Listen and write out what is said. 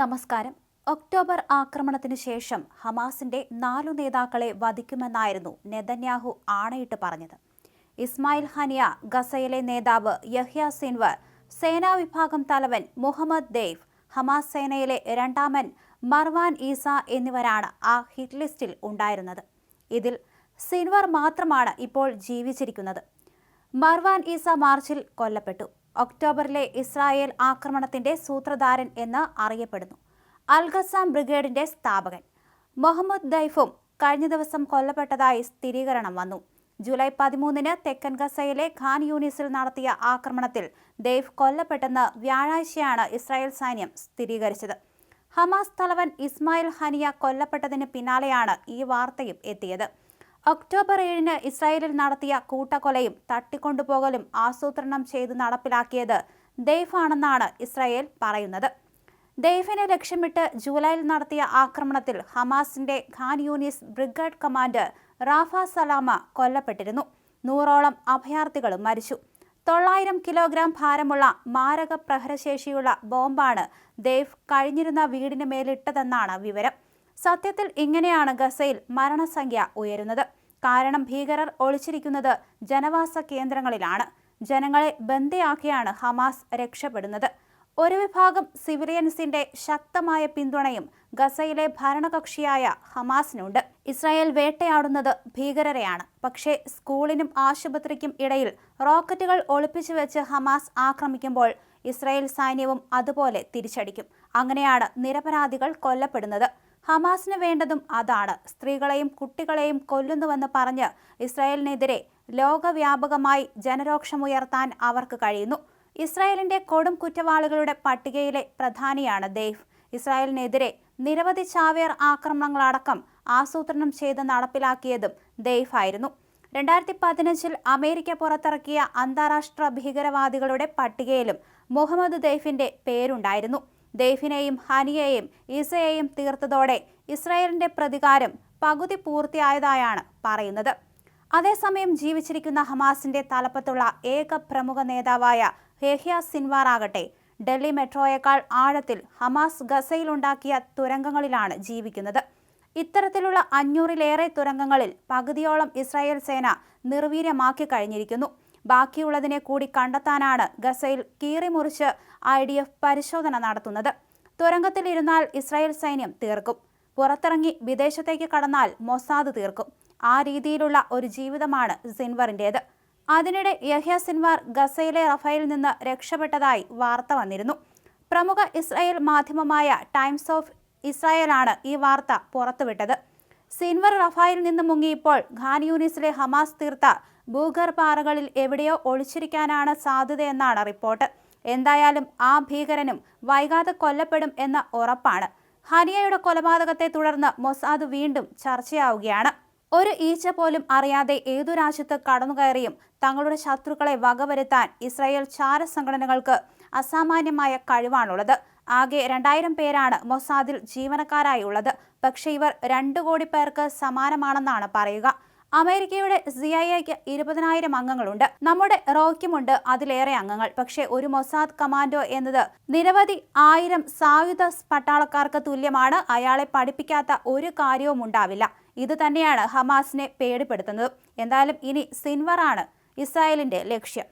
നമസ്കാരം. ഒക്ടോബർ ആക്രമണത്തിന് ശേഷം ഹമാസിന്റെ നാലു നേതാക്കളെ വധിക്കുമെന്നായിരുന്നു നെതന്യാഹു ആണയിട്ട് പറഞ്ഞത്. ഇസ്മായിൽ ഹനിയ ഗസയിലെ നേതാവ് യഹ്യ സിൻവർ സേനാ വിഭാഗം തലവൻ മുഹമ്മദ് ദേവ് ഹമാസ് സേനയിലെ രണ്ടാമൻ മർവാൻ ഈസ എന്നിവരാണ് ആ ഹിറ്റ് ലിസ്റ്റിൽ ഉണ്ടായിരുന്നത്. ഇതിൽ സിൻവർ മാത്രമാണ് ഇപ്പോൾ ജീവിച്ചിരിക്കുന്നത്. മർവാൻ ഈസ മാർച്ചിൽ കൊല്ലപ്പെട്ടു. ഒക്ടോബറിലെ ഇസ്രായേൽ ആക്രമണത്തിന്റെ സൂത്രധാരൻ എന്ന് അറിയപ്പെടുന്നു. അൽഗസാം ബ്രിഗേഡിന്റെ സ്ഥാപകൻ. മുഹമ്മദ് ദൈഫും കഴിഞ്ഞ ദിവസം കൊല്ലപ്പെട്ടതായി സ്ഥിരീകരണം വന്നു. ജൂലൈ പതിമൂന്നിന് തെക്കൻ ഗസയിലെ ഖാൻ യൂണിസിൽ നടത്തിയ ആക്രമണത്തിൽ ദൈഫ് കൊല്ലപ്പെട്ടെന്ന് വ്യാഴാഴ്ചയാണ് ഇസ്രായേൽ സൈന്യം സ്ഥിരീകരിച്ചത്. ഹമാസ് തലവൻ ഇസ്മായിൽ ഹനിയ കൊല്ലപ്പെട്ടതിന് പിന്നാലെയാണ് ഈ വാർത്തയും എത്തിയത്. ഒക്ടോബർ ഏഴിന് ഇസ്രായേലിൽ നടത്തിയ കൂട്ടക്കൊലയും തട്ടിക്കൊണ്ടുപോകലും ആസൂത്രണം ചെയ്ത് നടപ്പിലാക്കിയത് ദെയ്ഫ് ആണെന്നാണ് ഇസ്രായേൽ പറയുന്നത്. ദെയ്ഫിനെ ലക്ഷ്യമിട്ട് ജൂലൈയിൽ നടത്തിയ ആക്രമണത്തിൽ ഹമാസിന്റെ Khan Younis brigade commander Rafa Salama കൊല്ലപ്പെട്ടിരുന്നു. നൂറോളം അഭയാർത്ഥികളും മരിച്ചു. തൊള്ളായിരം കിലോഗ്രാം ഭാരമുള്ള മാരക പ്രഹരശേഷിയുള്ള ബോംബാണ് ദേവ് കഴിഞ്ഞിരുന്ന വീടിന് മേലിട്ടതെന്നാണ് വിവരം. സത്യത്തിൽ ഇങ്ങനെയാണ് ഗസയിൽ മരണസംഖ്യ ഉയരുന്നത്. കാരണം ഭീകരർ ഒളിച്ചിരിക്കുന്നത് ജനവാസ കേന്ദ്രങ്ങളിലാണ്. ജനങ്ങളെ ബന്ദിയാക്കിയാണ് ഹമാസ് രക്ഷപ്പെടുന്നത്. ഒരു വിഭാഗം സിവിലിയൻസിന്റെ ശക്തമായ പിന്തുണയും ഗസയിലെ ഭരണകക്ഷിയായ ഹമാസിനുണ്ട്. ഇസ്രായേൽ വേട്ടയാടുന്നത് ഭീകരരെയാണ്. പക്ഷേ സ്കൂളിനും ആശുപത്രിക്കും ഇടയിൽ റോക്കറ്റുകൾ ഒളിപ്പിച്ചു വെച്ച് ഹമാസ് ആക്രമിക്കുമ്പോൾ ഇസ്രായേൽ സൈന്യവും അതുപോലെ തിരിച്ചടിക്കും. അങ്ങനെയാണ് നിരപരാധികൾ കൊല്ലപ്പെടുന്നത്. ഹമാസിന് വേണ്ടതും അതാണ്. സ്ത്രീകളെയും കുട്ടികളെയും കൊല്ലുന്നുവെന്ന് പറഞ്ഞ് ഇസ്രായേലിനെതിരെ ലോകവ്യാപകമായി ജനരോക്ഷമുയർത്താൻ അവർക്ക് കഴിയുന്നു. ഇസ്രായേലിന്റെ കൊടും കുറ്റവാളികളുടെ പട്ടികയിലെ പ്രധാനിയാണ് ദേവ് ഇസ്രായേലിനെതിരെ നിരവധി ചാവേർ ആക്രമണങ്ങളടക്കം ആസൂത്രണം ചെയ്ത് നടപ്പിലാക്കിയതും ദൈഫ് ആയിരുന്നു. രണ്ടായിരത്തി പതിനഞ്ചിൽ അമേരിക്ക പുറത്തിറക്കിയ അന്താരാഷ്ട്ര ഭീകരവാദികളുടെ പട്ടികയിലും മുഹമ്മദ് ദൈഫിന്റെ പേരുണ്ടായിരുന്നു. ദെയ്ഫിനെയും ഹനിയെയും ഈസയെയും തീർത്തതോടെ ഇസ്രായേലിന്റെ പ്രതികാരം പകുതി പൂർത്തിയായതായാണ് പറയുന്നത്. അതേസമയം ജീവിച്ചിരിക്കുന്ന ഹമാസിന്റെ തലപ്പത്തുള്ള ഏക പ്രമുഖ നേതാവായ ഹെഹ്യ സിൻവാർ ആകട്ടെ ഡൽഹി മെട്രോയേക്കാൾ ആഴത്തിൽ ഹമാസ് ഗസയിലുണ്ടാക്കിയ തുരങ്കങ്ങളിലാണ് ജീവിക്കുന്നത്. ഇത്തരത്തിലുള്ള അഞ്ഞൂറിലേറെ തുരങ്കങ്ങളിൽ പകുതിയോളം ഇസ്രായേൽ സേന നിർവീര്യമാക്കി കഴിഞ്ഞിരിക്കുന്നു. ബാക്കിയുള്ളതിനെ കൂടി കണ്ടെത്താനാണ് ഗസയിൽ കീറിമുറിച്ച് ഐ ഡി എഫ് പരിശോധന നടത്തുന്നത്. തുരങ്കത്തിലിരുന്നാൽ ഇസ്രായേൽ സൈന്യം തീർക്കും. പുറത്തിറങ്ങി വിദേശത്തേക്ക് കടന്നാൽ മൊസാദ് തീർക്കും. ആ രീതിയിലുള്ള ഒരു ജീവിതമാണ് സിൻവറിന്റേത് അതിനിടെ യഹ്യ സിൻവാർ ഗസയിലെ റഫയിൽ നിന്ന് രക്ഷപ്പെട്ടതായി വാർത്ത വന്നിരുന്നു. പ്രമുഖ ഇസ്രായേൽ മാധ്യമമായ ടൈംസ് ഓഫ് ഇസ്രായേലാണ് ഈ വാർത്ത പുറത്തുവിട്ടത്. സിൻവർ റഫായിൽ നിന്ന് മുങ്ങിയപ്പോൾ ഖാൻ യൂണിസിലെ ഹമാസ് തീർത്ത ഭൂഗർഭാറകളിൽ എവിടെയോ ഒളിച്ചിരിക്കാനാണ് സാധ്യതയെന്നാണ് റിപ്പോർട്ട്. എന്തായാലും ആ ഭീകരനും വൈകാതെ കൊല്ലപ്പെടും എന്ന ഉറപ്പാണ്. ഹനിയയുടെ കൊലപാതകത്തെ തുടർന്ന് മൊസാദ് വീണ്ടും ചർച്ചയാവുകയാണ്. ഒരു ഈച്ച പോലും അറിയാതെ ഏതു രാജ്യത്ത് കടന്നുകയറിയും തങ്ങളുടെ ശത്രുക്കളെ വകവരുത്താൻ ഇസ്രായേൽ ചാര സംഘടനകൾക്ക് അസാമാന്യമായ കഴിവാണുള്ളത്. ആകെ രണ്ടായിരം പേരാണ് മൊസാദിൽ ജീവനക്കാരായുള്ളത് പക്ഷേ ഇവർ രണ്ടു കോടി പേർക്ക് സമാനമാണെന്നാണ് പറയുക. അമേരിക്കയുടെ സി ഐ എക്ക് ഇരുപതിനായിരം അംഗങ്ങളുണ്ട്. നമ്മുടെ റോയ്ക്കുമുണ്ട് അതിലേറെ അംഗങ്ങൾ. പക്ഷേ ഒരു മൊസാദ് കമാൻഡോ എന്നത് നിരവധി ആയിരം സായുധ പട്ടാളക്കാർക്ക് തുല്യമാണ്. അയാളെ പഠിപ്പിക്കാത്ത ഒരു കാര്യവും ഉണ്ടാവില്ല. ഇത് തന്നെയാണ് ഹമാസിനെ പേടിപ്പെടുത്തുന്നത്. എന്തായാലും ഇനി സിൻവറാണ് ഇസ്രായേലിന്റെ ലക്ഷ്യം.